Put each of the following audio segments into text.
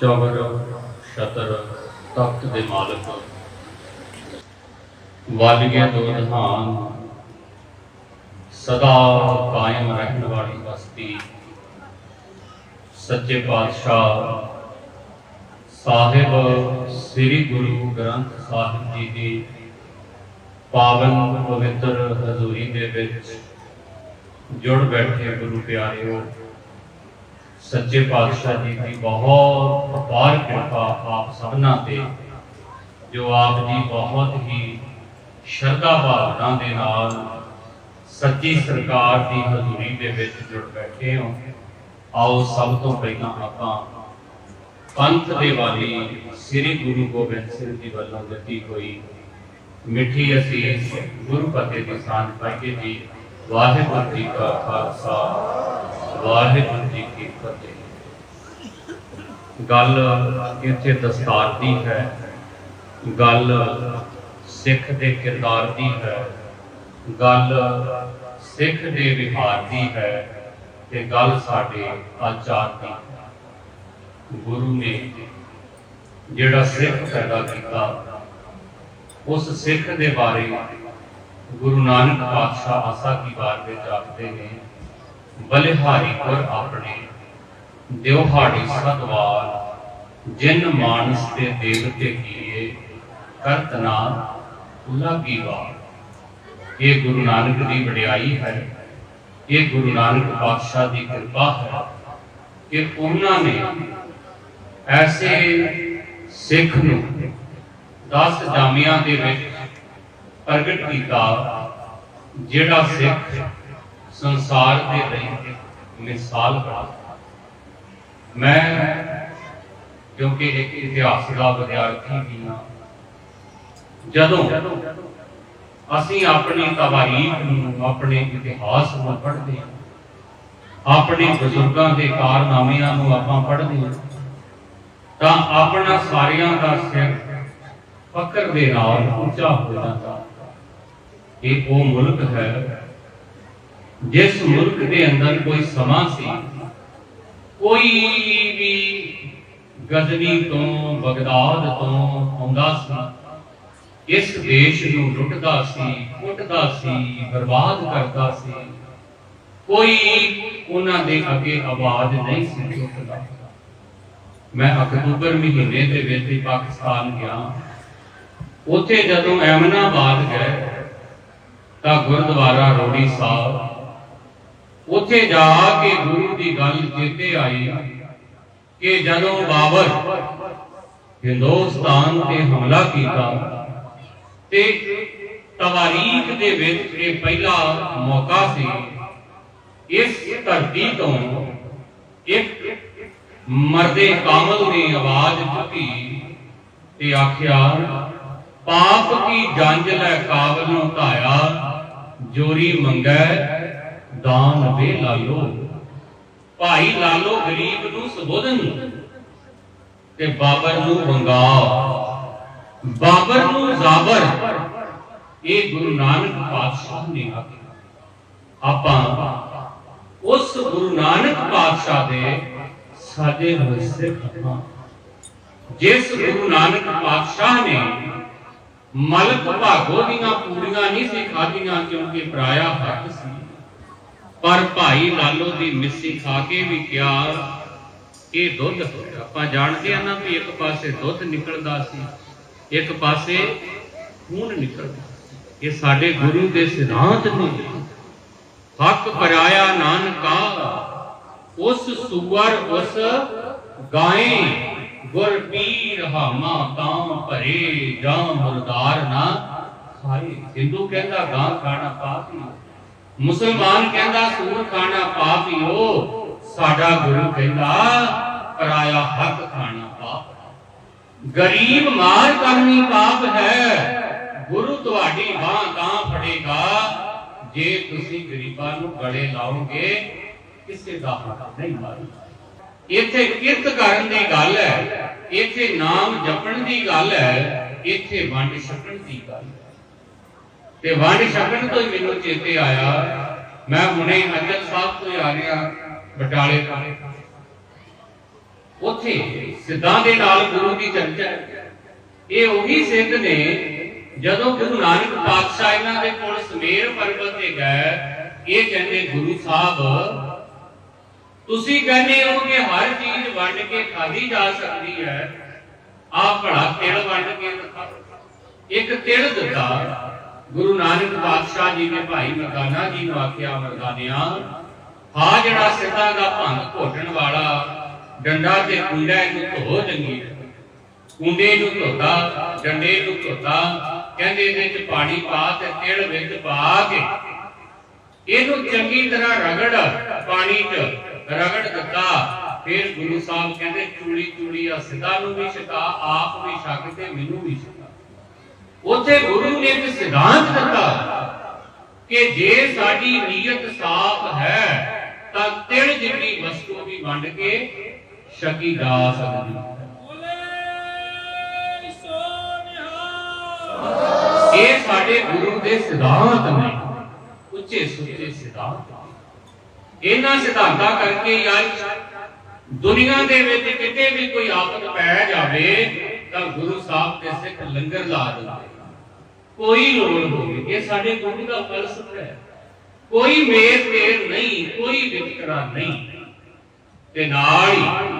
ਚੌਗਰ ਸ਼ਤਰ, ਤਖਤ ਦੇ ਮਾਲਕ। ਵੱਜ ਦੋ ਜਹਾਨ ਸਦਾ ਕਾਇਮ ਰਹਿਣ ਵਾਲੀ ਬਸਤੀ। ਸੱਚੇ ਪਾਤਸ਼ਾਹ ਸਾਹਿਬ, ਸ੍ਰੀ ਗੁਰੂ ਗ੍ਰੰਥ ਸਾਹਿਬ ਜੀ ਦੀ ਪਾਵਨ ਪਵਿੱਤਰ ਹਜ਼ੂਰੀ ਦੇ ਵਿੱਚ ਜੁੜ ਬੈਠੇ ਗੁਰੂ ਪਿਆਰਿਓ। ਸੱਚੇ ਪਾਤਸ਼ਾਹ ਜੀ ਦੀ ਬਹੁਤ ਅਪਾਰ ਕਿਰਪਾ ਆਪ ਸਭਨਾਂ ਤੇ, ਜੋ ਆਪ ਜੀ ਬਹੁਤ ਹੀ ਸ਼ਰਧਾ ਭਾਵਨਾ ਦੇ ਨਾਲ ਸੱਚੀ ਸਰਕਾਰ ਦੀ ਹਜ਼ੂਰੀ ਦੇ ਵਿੱਚ ਜੁੜ ਬੈਠੇ ਹੋ। ਆਓ ਸਭ ਤੋਂ ਪਹਿਲਾਂ ਆਪਾਂ ਪੰਥ ਦੇ ਵਾਲੀ ਸ੍ਰੀ ਗੁਰੂ ਗੋਬਿੰਦ ਸਿੰਘ ਜੀ ਵੱਲੋਂ ਦਿੱਤੀ ਹੋਈ ਮਿੱਠੀ ਅਸੀਸ ਗੁਰੂ ਪਤੇ ਦੀ ਸਾਂਝ ਪਾਈਏ ਜੀ। ਵਾਹਿਗੁਰੂ ਜੀ ਕਾ ਖਾਲਸਾ, ਵਾਹਿਗੁਰੂ ਜੀ ਕੀ ਗੱਲ ਇੱਥੇ ਦਸਤਾਰ ਦੀ ਹੈ ਗੱਲ ਸਿੱਖ ਦੇ ਕਿਰਦਾਰ ਦੀ ਹੈ ਗੱਲ ਸਿੱਖ ਦੇ ਵਿਹਾਰ ਦੀ ਹੈ ਤੇ ਗੱਲ ਸਾਡੇ ਆਚਾਰ ਦੀ ਹੈ। ਗੁਰੂ ਨੇ ਜਿਹੜਾ ਸਿੱਖ ਪੈਦਾ ਕੀਤਾ, ਉਸ ਸਿੱਖ ਦੇ ਬਾਰੇ ਗੁਰੂ ਨਾਨਕ ਪਾਤਸ਼ਾਹ ਆਸਾ ਕੀ ਬਾਤ ਵਿੱਚ ਆਖਦੇ ਨੇ, ਬਲਿਹਾਰੀ ਪੁਰ ਆਪਣੇ ਦਿਵਹਾੜੀ ਸਤਵਾਰ, ਜਿਨ ਮਾਨਸ ਤੇ ਦੇਵਤੇ ਕੀਏ ਕਰਤਨਾ ਲਾਗੀ ਵਾਰ। ਇਹ ਗੁਰੂ ਨਾਨਕ ਦੀ ਵਡਿਆਈ ਹੈ, ਇਹ ਗੁਰੂ ਨਾਨਕ ਪਾਤਸ਼ਾਹ ਦੀ ਕਿਰਪਾ ਹੈ ਕਿ ਉਹਨਾਂ ਨੇ ਐਸੇ ਸਿੱਖ ਨੂੰ 10 ਜਾਮੀਆਂ ਦੇ ਵਿੱਚ ਪ੍ਰਗਟ ਕੀਤਾ, ਜਿਹੜਾ ਸਿੱਖ ਸੰਸਾਰ ਦੇ ਲਈ ਮਿਸਾਲ ਬਣਾ ਮੈਂ ਕਿਉਂਕਿ ਇੱਕ ਇਤਿਹਾਸ ਦਾ ਵਿਦਿਆਰਥੀ ਵੀ ਹਾਂ। ਜਦੋਂ ਅਸੀਂ ਆਪਣੀ ਤਵਾਰੀਖ ਨੂੰ ਆਪਣੇ ਇਤਿਹਾਸ ਨੂੰ ਪੜ੍ਹਦੇ ਹਾਂ, ਆਪਣੇ ਬਜ਼ੁਰਗਾਂ ਦੇ ਕਾਰਨਾਮਿਆਂ ਨੂੰ ਆਪਾਂ ਪੜ੍ਹਦੇ ਹਾਂ, ਤਾਂ ਆਪਣਾ ਸਾਰਿਆਂ ਦਾ ਸਿਰ ਫਕਰ ਦੇ ਨਾਲ ਉੱਚਾ ਹੋ ਜਾਂਦਾ। ਇਹ ਉਹ ਮੁਲਕ ਹੈ, ਜਿਸ ਮੁਲਕ ਦੇ ਅੰਦਰ ਕੋਈ ਸਮਾਂ ਸੀ ਕੋਈ ਵੀ ਗਜ਼ਨੀ ਤੋਂ, ਬਗਦਾਦ ਤੋਂ ਆਉਂਦਾ ਸੀ। ਇਸ ਦੇਸ਼ ਨੂੰ ਲੁੱਟਦਾ ਸੀ, ਕੁੱਟਦਾ ਸੀ, ਬਰਬਾਦ ਕਰਦਾ ਸੀ। ਕੋਈ ਉਹਨਾਂ ਦੇ ਅੱਗੇ ਆਵਾਜ਼ ਨਹੀਂ ਸੀ ਚੁੱਕਦਾ। ਮੈਂ ਅਕਤੂਬਰ ਮਹੀਨੇ ਦੇ ਵਿੱਚ ਹੀ ਪਾਕਿਸਤਾਨ ਗਿਆ। ਉੱਥੇ ਜਦੋਂ ਐਮਨਾਬਾਦ ਗਏ, ਤਾਂ ਗੁਰਦੁਆਰਾ ਰੋੜੀ ਸਾਹਿਬ ਉੱਥੇ ਜਾ ਕੇ ਗੁਰੂ ਦੀ ਗੱਲ ਚੇਤੇ ਆਈ ਕਿ ਜਦੋਂ ਬਾਬਰ ਹਿੰਦੁਸਤਾਨ ਤੇ ਹਮਲਾ ਕੀਤਾ ਤੇ ਤਵਾਰੀਖ ਦੇ ਵਿੱਚ ਇਹ ਪਹਿਲਾ ਮੌਕਾ ਸੀ, ਇਸ ਧਰਤੀ ਤੋਂ ਇੱਕ ਮਰਦੇ ਕਾਮਲ ਨੇ ਆਵਾਜ਼ ਚੁੱਕੀ ਤੇ ਆਖਿਆ, ਪਾਪ ਕੀ ਜੰਜ ਲੈ ਕਾਬਲ ਨੂੰ ਧਾਇਆ, ਜੋਰੀ ਮੰਗੈ ਦਾਨ ਵੇ ਲਾਲੋ। ਭਾਈ ਲਾਲੋ ਗਰੀਬ ਨੂੰ ਸੁਬੋਧਨ। ਤੇ ਬਾਬਰ ਨੂੰ ਵੰਗਾ। ਬਾਬਰ ਨੂੰ ਜ਼ਾਬਰ। ਇਹ ਗੁਰੂ ਨਾਨਕ ਪਾਤਸ਼ਾਹ ਨੇ ਆਖਿਆ। ਆਪਾਂ ਉਸ ਗੁਰੂ ਨਾਨਕ ਪਾਤਸ਼ਾਹ ਦੇ ਸਾਡੇ ਹੋਏ ਸਿੱਖ ਹਾਂ। ਜਿਸ ਗੁਰੂ ਨਾਨਕ ਪਾਤਸ਼ਾਹ ਨੇ ਮਲਕ ਭਾਗੋ ਦੀਆਂ ਪੂਰੀਆਂ ਨਹੀਂ ਸੀ ਖਾਧੀਆਂ, ਕਿਉਂਕਿ ਪਰਾਇਆ ਹੱਕ ਸੀ। ਪਰ ਭਾਈ ਲਾਲੋ ਦੀ ਮਿੱਸੀ ਖਾ ਕੇ ਵੀ ਕਿਹਾ, ਇਹ ਦੁੱਧ ਹੋਇਆ ਆਪਾਂ ਜਾਣਦੇ ਆ ਨਾ ਵੀ ਇੱਕ ਪਾਸੇ ਦੁੱਧ ਨਿਕਲਦਾ ਸੀ, ਇੱਕ ਪਾਸੇ ਖੂਨ ਨਿਕਲਦਾ ਇਹ ਸਾਡੇ ਗੁਰੂ ਦੇ ਸਿਧਾਂਤ ਨੇ। ਹੱਕ ਪਰਾਇਆ ਨਾਨਕਾ, ਉਸ ਸੁਵਰ ਉਸ ਗਾਏ ਗੁਰ ਪੀਰ ਹਾਮਾ ਤਾਂ ਭਰੇ ਜਾਂ ਮੁਰਦਾਰ ਨਾ ਖਾਏ। ਹਿੰਦੂ ਕਹਿੰਦਾ, ਗਾਂ ਖਾਣਾ ਪਾਪੀ ਮੁਸਲਮਾਨ ਕਹਿੰਦਾ ਸੂਰ ਖਾਣਾ ਪਾਪੀਓ ਸਾਡਾ ਗੁਰੂ ਕਹਿੰਦਾ ਪਰਾਇਆ ਹੱਕ ਖਾਣਾ ਪਾਪ ਗਰੀਬ ਮਾਰ ਕਰਨੀ ਪਾਪ ਹੈ। ਗੁਰੂ ਤੁਹਾਡੀ ਬਾਹ ਤਾਂ ਫੜੇਗਾ। ਜੇ ਤੁਸੀਂ ਗਰੀਬਾਂ ਨੂੰ ਗਲੇ ਲਾਓਗੇ, ਕਿਸੇ ਦਾ ਹੱਕ ਨਹੀਂ ਮਾਰੇਗਾ। ਇੱਥੇ ਕਿਰਤ ਕਰਨ ਦੀ ਗੱਲ ਹੈ, ਇੱਥੇ ਨਾਮ ਜਪਣ ਦੀ ਗੱਲ ਹੈ, ਇੱਥੇ ਵੰਡ ਛਕਣ ਦੀ ਗੱਲ ਹੈ। ਤੇ ਵੰਡ ਛਕਣ ਤੋਂ ਹੀ ਮੈਨੂੰ ਚੇਤੇ ਆਇਆ। ਮੈਂ ਹੁਣੇ ਅਜਲ ਸਾਹਿਬ ਤੋਂ ਆ ਰਿਹਾ, ਬਟਾਲੇ ਤੋਂ। ਉੱਥੇ ਸਿੱਧਾਂ ਦੇ ਨਾਲ ਗੁਰੂ ਦੀ ਚਰਚਾ ਹੈ। ਇਹ ਉਹੀ ਸਿੱਧ ਨੇ, ਜਦੋਂ ਗੁਰੂ ਨਾਨਕ ਪਾਤਸ਼ਾਹ ਇਹਨਾਂ ਦੇ ਕੋਲ ਸਮੇਰ ਪਰਬਤ ਤੇ ਗਏ, ਇਹ ਕਹਿੰਦੇ, ਗੁਰੂ ਸਾਹਿਬ, ਤੁਸੀਂ ਕਹਿੰਦੇ ਹੋ ਕਿ ਹਰ ਚੀਜ਼ ਵੰਡ ਕੇ ਖਾਧੀ ਜਾ ਸਕਦੀ ਹੈ। ਆਪ ਭਲਾ ਤਿਲ ਵੰਡ ਕੇ ਇੱਕ ਤਿਲ ਦਿੱਤਾ ਗੁਰੂ ਨਾਨਕ ਪਾਤਸ਼ਾਹ ਜੀ ਨੇ ਭਾਈ ਮਰਦਾਨਾ ਜੀ ਨੂੰ ਆਖਿਆ, ਮਰਦਾਨਿਆ ਆ ਜਿਹੜਾ ਸਿੱਧਾ ਦਾ ਭੰਗ ਘੋਟਣ ਵਾਲਾ ਡੰਡਾ ਤੇ ਕੁੰਡਾ ਇਹਨੂੰ ਧੋ ਚੰਗੀ ਤਰ੍ਹਾਂ। ਕੁੰਡੇ ਨੂੰ ਧੋਤਾ, ਡੰਡੇ ਨੂੰ ਧੋਤਾ, ਕਹਿੰਦੇ ਇਹਦੇ ਚ ਪਾਣੀ ਪਾ ਤੇ ਤਿਲ ਵਿੱਚ ਪਾ ਕੇ ਇਹਨੂੰ ਚੰਗੀ ਤਰ੍ਹਾਂ ਰਗੜ ਪਾਣੀ 'ਚ, ਰਗੜ ਦਿੱਤਾ ਫਿਰ ਗੁਰੂ ਸਾਹਿਬ ਕਹਿੰਦੇ, ਚੂੜੀ ਚੂੜੀ ਆ ਸਿੱਧਾ ਨੂੰ ਵੀ ਛਕਾ, ਆਪ ਵੀ ਛਕ ਤੇ ਮੈਨੂੰ ਵੀ ਛਕਾ ਉੱਥੇ ਗੁਰੂ ਨੇ ਕਿ ਜੇ ਸਾਡੀ ਨੀਅਤ ਸਾਫ਼ ਹੈ, ਤਾਂ ਤਿਲ ਜਿੰਨੀ ਵਸਤੂ ਵੀ ਵੰਡ ਕੇ ਛਕੀ ਜਾ ਸਕਦੀ। ਇਹ ਸਾਡੇ ਗੁਰੂ ਦੇ ਸਿਧਾਂਤ ਨੇ, ਉੱਚੇ ਸੁੱਚੇ ਸਿਧਾਂਤ। ਇਹਨਾਂ ਸਿਧਾਂਤਾਂ ਕਰਕੇ ਹੀ ਅੱਜ ਦੁਨੀਆ ਦੇ ਵਿੱਚ ਕਿਤੇ ਵੀ ਕੋਈ ਆਫਤ ਪੈ ਜਾਵੇ, ਤਾਂ ਗੁਰੂ ਸਾਹਿਬ ਦੇ ਸਿੱਖ ਲੰਗਰ ਲਾ ਦਿੰਦੇ। ਕੋਈ ਲੋੜ ਹੋਵੇ ਇਹ ਸਾਡੇ ਗੁਰੂ ਦਾ ਫਲਸਫਾ ਹੈ। ਕੋਈ ਮੇਰ ਤੇਰ ਨਹੀਂ, ਕੋਈ ਵਿਤਕਰਾ ਨਹੀਂ। ਤੇ ਨਾਲ ਹੀ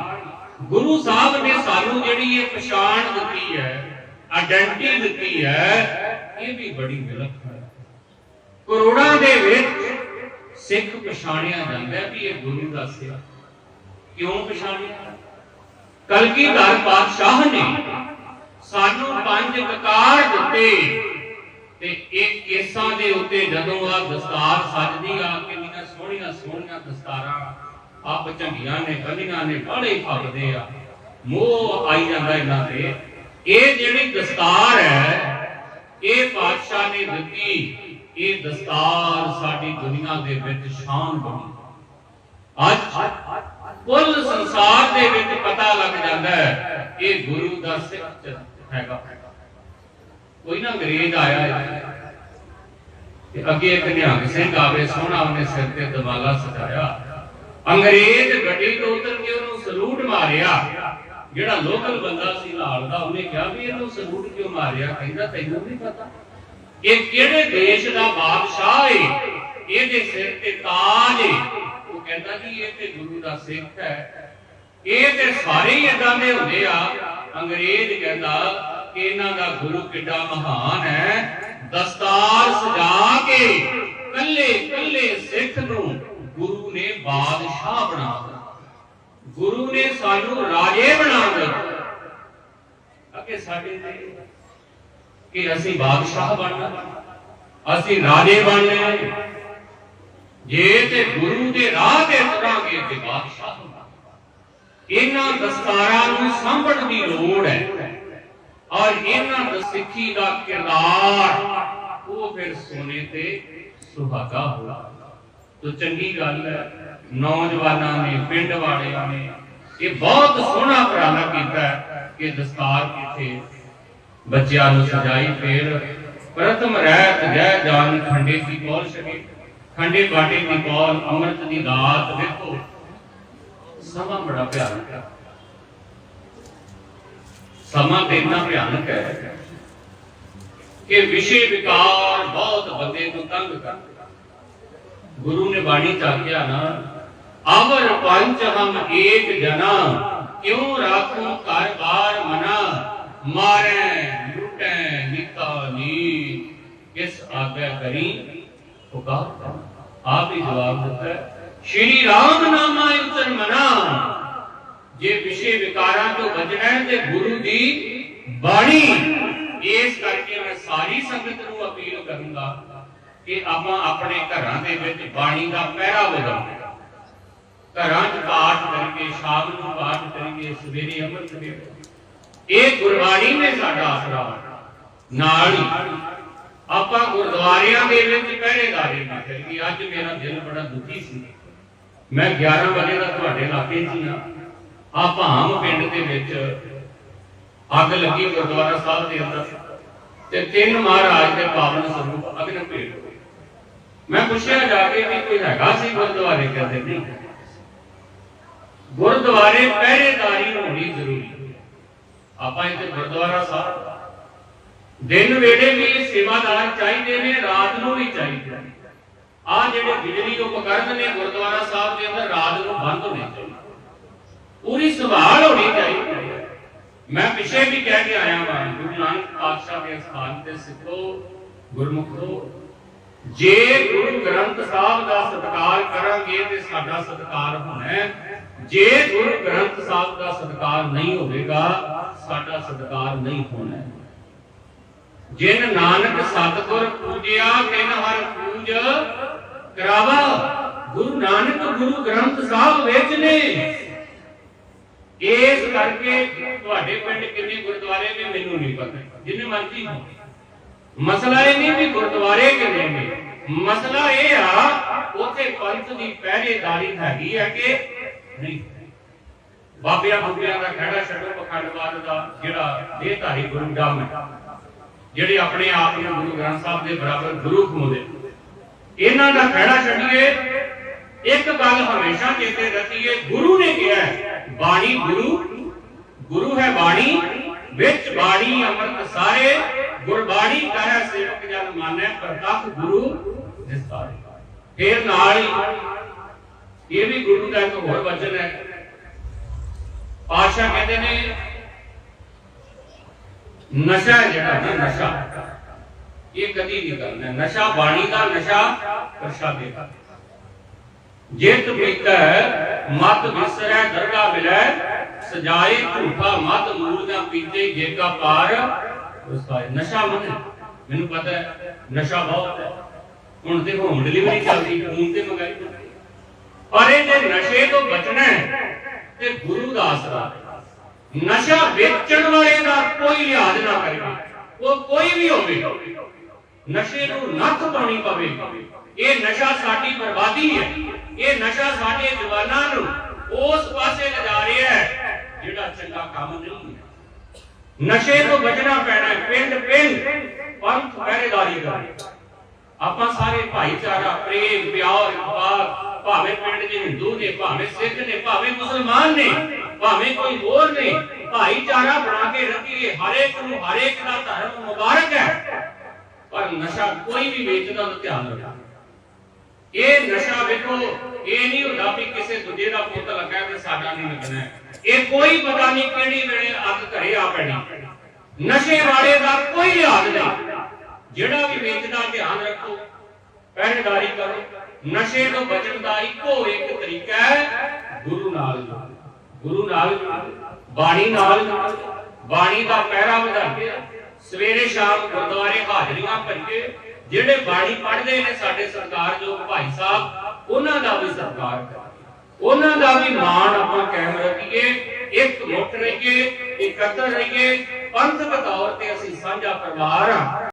ਗੁਰੂ ਸਾਹਿਬ ਨੇ ਸਾਨੂੰ ਜਿਹੜੀ ਇਹ ਪਛਾਣ ਦਿੱਤੀ ਹੈ ਆਇਡੈਂਟੀ ਦਿੱਤੀ ਹੈ, ਇਹ ਵੀ ਬੜੀ ਵਿਲੱਖਣ ਹੈ। ਕਰੋੜਾਂ ਦੇ ਵਿੱਚ ਸਿੱਖ ਪਛਾਣਿਆ ਜਾਂਦਾ ਹੈ ਵੀ ਇਹ ਗੁਰੂ ਦਾ ਸਿੱਖ। ਕਿਉਂ ਪਛਾਣਿਆ? ਕਲਗੀਧਰ ਪਾਤਸ਼ਾਹ ਨੇ ਸਾਨੂੰ ਪੰਜ ਕਕਾਰ ਦਿੱਤੇ। ਤੇ ਇਹ ਕੇਸਾਂ ਦੇ ਉੱਤੇ ਜਦੋਂ ਆ ਦਸਤਾਰ ਸਜਦੀ ਆ ਕਿੰਨੀਆਂ ਸੋਹਣੀਆਂ ਸੋਹਣੀਆਂ ਦਸਤਾਰਾਂ ਆਪ ਝੰਡੀਆਂ ਨੇ ਬੰਨੀਆਂ ਨੇ ਬੜੇ ਫੱਬਦੇ ਆ। ਮੋਹ ਆਈ ਜਾਂਦਾ ਇਹਨਾਂ ਤੇ। ਇਹ ਜਿਹੜੀ ਦਸਤਾਰ ਹੈ, ਇਹ ਪਾਤਸ਼ਾਹ ਨੇ ਦਿੱਤੀ, ਇਹ ਦਸਤਾਰ ਸਾਡੀ ਦੁਨੀਆ ਦੇ ਵਿੱਚ ਸ਼ਾਨ ਬਣੀ। ਅੱਜ ਕੁੱਲ ਸੰਸਾਰ ਦੇ ਵਿੱਚ ਪਤਾ ਲੱਗ ਜਾਂਦਾ ਹੈ, ਇਹ ਗੁਰੂ ਦਾ ਸਿੱਖ ਹੈਗਾ। ਕੋਈ ਨਾ ਅੰਗਰੇਜ਼ ਆਇਆ ਹੈ। ਤੇ ਅੱਗੇ ਇੱਕ ਨਿਹੰਗ ਸਿੰਘ ਆਵੇ ਸੋਹਣਾ ਉਹਨੇ ਸਿਰ ਤੇ ਦਮਾਲਾ ਸਜਾਇਆ। ਅੰਗਰੇਜ਼ ਗੱਡੀ ਤੋਂ ਉਤਰ ਕੇ ਉਹਨੂੰ ਸਲੂਟ ਮਾਰਿਆ। ਜਿਹੜਾ ਲੋਕਲ ਬੰਦਾ ਸੀ ਲਾਲ ਦਾ, ਉਹਨੇ ਕਿਹਾ ਵੀ ਇਹਨੂੰ ਸਲੂਟ ਕਿਉਂ ਮਾਰਿਆ? ਕਹਿੰਦਾ, ਤੈਨੂੰ ਨਹੀਂ ਪਤਾ। ਇਹ ਕਿਹੜੇ ਦੇਸ਼ ਦਾ ਬਾਦਸ਼ਾਹ ਏ? ਇਹਦੇ ਸਿਰ ਤੇ ਤਾਜ ਏ। ਉਹ ਕਹਿੰਦਾ ਜੀ, ਇਹ ਤੇ ਗੁਰੂ ਦਾ ਸਿੱਖ ਹੈ। ਇਹ ਤੇ ਸਾਰੇ ਹੀ ਇਦਾਂ ਦੇ ਹੁੰਦੇ ਆ। ਅੰਗਰੇਜ਼ ਕਹਿੰਦਾ ਇਹਨਾਂ ਦਾ ਗੁਰੂ ਕਿੱਡਾ ਮਹਾਨ ਹੈ? ਦਸਤਾਰ ਸਜਾ ਕੇ ਕੱਲੇ ਕੱਲੇ ਸਿੱਖ ਨੂੰ ਗੁਰੂ ਨੇ ਬਾਦਸ਼ਾਹ ਬਣਾ ਦਿੱਤਾ। ਗੁਰੂ ਨੇ ਸਾਨੂੰ ਰਾਜੇ ਬਣਾ ਦਿੱਤਾ। ਅੱਗੇ ਸਾਡੇ ਤੇ ਕਿ ਅਸੀਂ ਬਾਦਸ਼ਾਹ ਬਣਨਾ, ਅਸੀਂ ਰਾਜੇ ਬਣਨੇ ਜੇ ਤੇ ਗੁਰੂ ਦੇ ਰਾਹ ਤੇ ਤੁਰਾਂਗੇ ਤੇ ਬਾਦਸ਼ਾਹ ਇਹਨਾਂ ਦਸਤਾਰਾਂ ਨੂੰ ਸਾਂਭਣ ਦੀ ਲੋੜ ਹੈ। ਔਰ ਇਹਨਾਂ ਦਾ ਸਿੱਖੀ ਦਾ ਕਿਰਦਾਰ, ਉਹ ਫਿਰ ਸੋਨੇ ਤੇ ਸੁਹਾਗਾ ਹੋਣਾ ਤੋ ਚੰਗੀ ਗੱਲ ਹੈ, ਨੌਜਵਾਨਾਂ ਨੇ, ਪਿੰਡ ਵਾਲਿਆਂ ਨੇ, ਇਹ ਬਹੁਤ ਸੋਹਣਾ ਉਪਰਾਲਾ ਕੀਤਾ ਕਿ ਦਸਤਾਰ ਕਿਥੇ ਬੱਚਿਆਂ ਨੂੰ ਸਜਾਈ ਫੇਰ ਪ੍ਰਥਮ ਰਹਿਤ ਜੈ ਜਾਨ ਖੰਡੇ ਦੀ ਕੌਲ ਛਕੇ। ਖੰਡੇ ਬਾਟੇ ਦੀ ਕੌਲ ਅੰਮ੍ਰਿਤ ਦੀ ਦਾਤ ਵੇਖੋ ਸਮਾਂ ਬੜਾ ਭਿਆਨਕ ਸਮਾਂ ਤੇ ਇੰਨਾ ਭਿਆਨਕ ਹੈ ਕਿ ਵਿਸ਼ੇ ਵਿਕਾਰ ਬਹੁਤ ਬੰਦੇ ਨੂੰ ਤੰਗ ਕਰਦਾ ਗੁਰੂ ਨੇ ਬਾਣੀ ਚ ਆਖਿਆ ਨਾ ਅਮਰ ਪੰਚ ਹਮ ਏਕ ਜਨਾ ਕਿਉ ਰਾਖੂ ਘਰ ਬਾਰ ਮਨਾ ਮਾਰੇ ਲੁਟੈ ਨਿਕਾ ਨੀ ਕਿਸ ਆਗਿਆ ਕਰੀ ਪੁਕਾਰ ਆਪ ਹੀ ਜਵਾਬ ਦਿੱਤਾ ਹੈ, ਸ਼੍ਰੀ ਰਾਮ ਨਾਮਾ ਉਤਰ ਮਨਾ ਜੇ ਵਿਸ਼ੇ ਵਿਕਾਰਾਂ ਤੋਂ ਬਚਣਾ ਹੈ ਤੇ ਗੁਰੂ ਦੀ ਬਾਣੀ ਇਸ ਕਰਕੇ ਮੈਂ ਸਾਰੀ ਸੰਗਤ ਨੂੰ ਅਪੀਲ ਕਰੂੰਗਾ ਕਿ ਆਪਾਂ ਆਪਣੇ ਘਰਾਂ ਦੇ ਵਿੱਚ ਬਾਣੀ ਦਾ ਪਹਿਰਾ ਵਜਾਈਏ ਘਰਾਂ 'ਚ ਪਾਠ ਕਰਕੇ ਸ਼ਾਮ ਨੂੰ ਪਾਠ ਕਰੀਏ ਸਵੇਰੇ ਅੰਮ੍ਰਿਤ ਵੇਲੇ। ਇਹ ਗੁਰਬਾਣੀ ਨੇ ਸਾਡਾ ਆਸਰਾ। ਨਾਲ ਹੀ ਆਪਾਂ ਗੁਰਦੁਆਰਿਆਂ ਦੇ ਵਿੱਚ ਪਹਿਰੇਦਾਰੀ ਨਾ ਕਰੀਏ। ਅੱਜ ਮੇਰਾ ਦਿਲ ਬੜਾ ਦੁਖੀ ਸੀ। ਮੈਂ 11 ਵਜੇ ਦਾ ਤੁਹਾਡੇ ਇਲਾਕੇ 'ਚ ਹੀ ਆ ਭਾਮ ਪਿੰਡ ਦੇ ਵਿੱਚ ਅੱਗ ਲੱਗੀ ਗੁਰਦੁਆਰਾ ਸਾਹਿਬ ਦੇ ਅੰਦਰ ਤੇ ਤਿੰਨ ਮਹਾਰਾਜ ਦੇ ਪਾਵਨ ਸਰੂਪ ਅਗਨ ਭੇਟ ਮੈਂ ਪੁੱਛਿਆ ਜਾ ਕੇ ਵੀ ਕੋਈ ਹੈਗਾ ਸੀ ਗੁਰਦੁਆਰੇ ਕਹਿੰਦੇ ਨਹੀਂ। ਗੁਰਦੁਆਰੇ ਪਹਿਰੇਦਾਰੀ ਹੋਣੀ ਜ਼ਰੂਰੀ ਆਪਾਂ ਇੱਥੇ ਗੁਰਦੁਆਰਾ ਸਾਹਿਬ ਦਿਨ ਵੇਲੇ ਵੀ ਸੇਵਾਦਾਰ ਚਾਹੀਦੇ ਨੇ, ਰਾਤ ਨੂੰ ਵੀ ਚਾਹੀਦੇ ਨੇ। ਆ ਜਿਹੜੇ ਬਿਜਲੀ ਉਪਕਰਨ ਨੇ ਗੁਰਦੁਆਰਾ ਸਾਹਿਬ ਦੇ ਅੰਦਰ, ਰਾਤ ਨੂੰ ਬੰਦ ਹੋਣੇ ਚਾਹੀਦੇ ਪੂਰੀ ਸੰਭਾਲ ਹੋਣੀ ਚਾਹੀਦੀ ਹੈ। ਮੈਂ ਪਿਛੇ ਵੀ ਕਹਿ ਕੇ ਆਇਆ ਹਾਂ ਗੁਰੂ ਨਾਨਕ ਪਾਤਸ਼ਾਹ ਦੇ ਸਥਾਨ ਤੇ ਸਿੱਖੋ, ਗੁਰਮੁਖੋ ਜੇ ਗੁਰੂ ਗ੍ਰੰਥ ਸਾਹਿਬ ਦਾ ਸਤਿਕਾਰ ਕਰਾਂਗੇ ਤੇ ਸਾਡਾ ਸਤਿਕਾਰ ਹੋਣਾ ਜੇ ਗੁਰੂ ਗ੍ਰੰਥ ਸਾਹਿਬ ਦਾ ਸਤਿਕਾਰ ਨਹੀਂ ਹੋਵੇਗਾ, ਸਾਡਾ ਸਤਿਕਾਰ ਨਹੀਂ ਹੋਣਾ ਹੈ। ਜਿਨ ਨਾਨਕ ਸਤਿਗੁਰ ਪੂਜਿਆ, ਤਿਨ ਹਰ ਪੂਜ ਕਰਾਵਾ। ਗੁਰੂ ਨਾਨਕ ਗੁਰੂ ਗ੍ਰੰਥ ਸਾਹਿਬ ਵਿੱਚ ਨੇ। ਇਸ ਕਰਕੇ ਤੁਹਾਡੇ ਪਿੰਡ ਕਿੰਨੇ ਗੁਰਦੁਆਰੇ ਨੇ ਮੈਨੂੰ ਨਹੀਂ ਪਤਾ। ਜਿੰਨੇ ਮਰਜ਼ੀ ਹੋ ਮਸਲਾ ਇਹ ਨਹੀਂ ਵੀ ਗੁਰਦੁਆਰੇ ਕਿੰਨੇ ਨੇ। ਮਸਲਾ ਇਹ ਆ, ਉੱਥੇ ਪੰਥ ਦੀ ਪਹਿਰੇਦਾਰੀ ਹੈਗੀ ਹੈ ਕਿ ਨਹੀਂ। ਬਾਬਿਆਂ ਬੁੱਬਿਆਂ ਦਾ ਖੜਾ ਛੱਡੋ ਪਖੰਡਵਾਦ ਦਾ ਜਿਹੜਾ ਦੇਹਧਾਰੀ ਗੁਰੂ ਡੰਮ ਹੈ, ਜਿਹੜੇ ਆਪਣੇ ਆਪ ਨੂੰ ਗੁਰੂ ਗ੍ਰੰਥ ਸਾਹਿਬ ਦੇ ਬਰਾਬਰ ਗੁਰੂ ਖਮੋਦੇ ਇਹਨਾਂ ਦਾ ਖੜਾ ਛੱਡੀਏ, ਇੱਕ ਗੱਲ ਹਮੇਸ਼ਾ ਚੇਤੇ ਰੱਖੀਏ, ਗੁਰੂ ਨੇ ਕਿਹਾ ਹੈ ਬਾਣੀ ਗੁਰੂ ਗੁਰੂ ਹੈ ਬਾਣੀ, ਵਿੱਚ ਬਾਣੀ ਅੰਮ੍ਰਿਤ ਸਾਰੇ, ਗੁਰਬਾਣੀ ਕਹੈ ਸੇਵਕ ਜਨ ਮਾਨੈ, ਪ੍ਰਤੱਖ ਗੁਰੂ ਨਿਸਤਾਰੇ ਫੇਰ ਨਾਲ ਹੀ ਇਹ ਵੀ ਗੁਰੂ ਦਾ ਇੱਕ ਹੋਰ ਵਚਨ ਹੈ। ਪਾਸ਼ਾ ਕਹਿੰਦੇ ਨੇ, ਨਸ਼ਾ ਜਿਹੜਾ ਨਾ, ਨਸ਼ਾ। ਇਹ ਕਦੀ ਨਹੀਂ ਕਰਨਾ ਨਸ਼ਾ ਬਾਣੀ ਦਾ ਨਸ਼ਾ ਪ੍ਰਸ਼ਾਦੇ ਦਾ। ਜਿਤ ਪੀਤਾ ਮਤ ਵਿਸਰੈ ਦਰਗਾ ਮਿਲੈ, ਸਜਾਏ ਝੂਠਾ ਮਤ ਮੂਲ ਦਾ ਪੀਤੇ ਜੇਗਾ ਪਾਰ। ਉਸਦਾ ਨਸ਼ਾ ਮਨ। ਮੈਨੂੰ ਪਤਾ ਹੈ, ਨਸ਼ਾ ਬਹੁਤ ਹੈ। ਹੁਣ ਤੇ ਹੋਮ ਡਿਲੀਵਰੀ ਚੱਲਦੀ ਫੋਨ ਤੇ ਮੰਗਾਈ ਪਰ ਇਹ ਜੇ ਨਸ਼ੇ ਤੋਂ ਬਚਣਾ ਹੈ, ਤੇ ਗੁਰੂ ਦਾ ਆਸਰਾ ਨਸ਼ਾ ਵੇਚਣ ਵਾਲੇ ਦਾ ਕੋਈ ਲਿਹਾਜ਼ ਨਾ ਕਰੇ। ਉਹ ਕੋਈ ਵੀ ਹੋਵੇ, ਨਸ਼ੇ ਨੂੰ ਨੱਥ ਪਾਉਣੀ ਪਵੇ। ਇਹ ਨਸ਼ਾ ਸਾਡੀ ਬਰਬਾਦੀ ਹੈ। ਇਹ ਨਸ਼ਾ ਸਾਡੇ ਜਵਾਨਾਂ ਨੂੰ ਉਸ ਪਾਸੇ ਲਿਜਾ ਰਿਹਾ ਹੈ ਜਿਹੜਾ ਚੰਗਾ ਕੰਮ ਨਹੀਂ ਹੈ। ਨਸ਼ੇ ਤੋਂ ਬਚਣਾ ਪੈਣਾ ਹੈ, ਪਿੰਡ ਪਿੰਡ ਪੰਥ ਪਹਿਰੇਦਾਰੀ ਕਰੇ ਆਪਾਂ ਸਾਰੇ ਭਾਈਚਾਰਾ, ਪ੍ਰੇਮ, ਪਿਆਰ ਇਤਫਾਕ ਭਾਵੇਂ ਪਿੰਡ ਦੇ ਹਿੰਦੂ ਨੇ, ਭਾਵੇਂ ਸਿੱਖ ਨੇ, ਭਾਵੇਂ ਮੁਸਲਮਾਨ ਨੇ, ਭਾਵੇਂ ਕੋਈ ਹੋਰ ਨੇ, ਭਾਈਚਾਰਾ ਬਣਾ ਕੇ ਰੱਖੀਏ, ਹਰੇਕ ਨੂੰ ਹਰੇਕ ਦਾ ਧਰਮ ਮੁਬਾਰਕ ਹੈ। ਪਰ ਨਸ਼ਾ ਕੋਈ ਵੀ ਵੇਚਦਾ ਤਾਂ ਧਿਆਨ ਰੱਖੋ ਇਹ ਨਸ਼ਾ ਵੇਖੋ, ਇਹ ਨਹੀਂ ਹੁੰਦਾ ਵੀ ਕਿਸੇ ਦੂਜੇ ਦਾ ਪੁੱਤ ਲੱਗਾ ਤੇ ਸਾਡਾ ਨਹੀਂ ਲੱਗਣਾ। ਇਹ ਕੋਈ ਪਤਾ ਨਹੀਂ ਕਿਹੜੀ ਵੇਲੇ ਅੱਗ ਘਰੇ ਆ ਪੈਣੀ। ਨਸ਼ੇ ਵਾਲੇ ਦਾ ਕੋਈ ਲਿਹਾਜ਼ ਨਹੀਂ। ਜਿਹੜਾ ਵੀ ਵੇਚਦਾ ਧਿਆਨ ਰੱਖੋ ਪਹਿਰੇਦਾਰੀ ਕਰੋ। ਨਸ਼ੇ ਤੋਂ ਬਚਣ ਦਾ ਇੱਕੋ ਇੱਕ ਤਰੀਕਾ ਹੈ, ਗੁਰੂ ਨਾਲ ਗੁਰੂ ਨਾਲ ਬਾਣੀ ਨਾਲ ਬਾਣੀ ਦਾ ਪਹਿਰਾ ਵਧਾ ਕੇ ਸਵੇਰੇ ਸ਼ਾਮ ਗੁਰਦੁਆਰੇ ਹਾਜ਼ਰੀਆਂ ਭਰੀਏ। ਜਿਹੜੇ ਬਾਣੀ ਪੜ੍ਹਦੇ ਨੇ ਸਾਡੇ ਸਰਕਾਰਯੋਗ ਭਾਈ ਸਾਹਿਬ, ਉਹਨਾਂ ਦਾ ਵੀ ਸਰਕਾਰ ਕਰੀਏ ਉਹਨਾਂ ਦਾ ਵੀ ਮਾਣ ਆਪਾਂ ਕਾਇਮ ਰੱਖੀਏ, ਇੱਕ ਮੁੱਠ ਰਹੀਏ, ਇਕੱਤਰ ਰਹੀਏ। ਪੰਥਕ ਤੌਰ ਤੇ ਅਸੀਂ ਸਾਂਝਾ ਪਰਿਵਾਰ ਹਾਂ।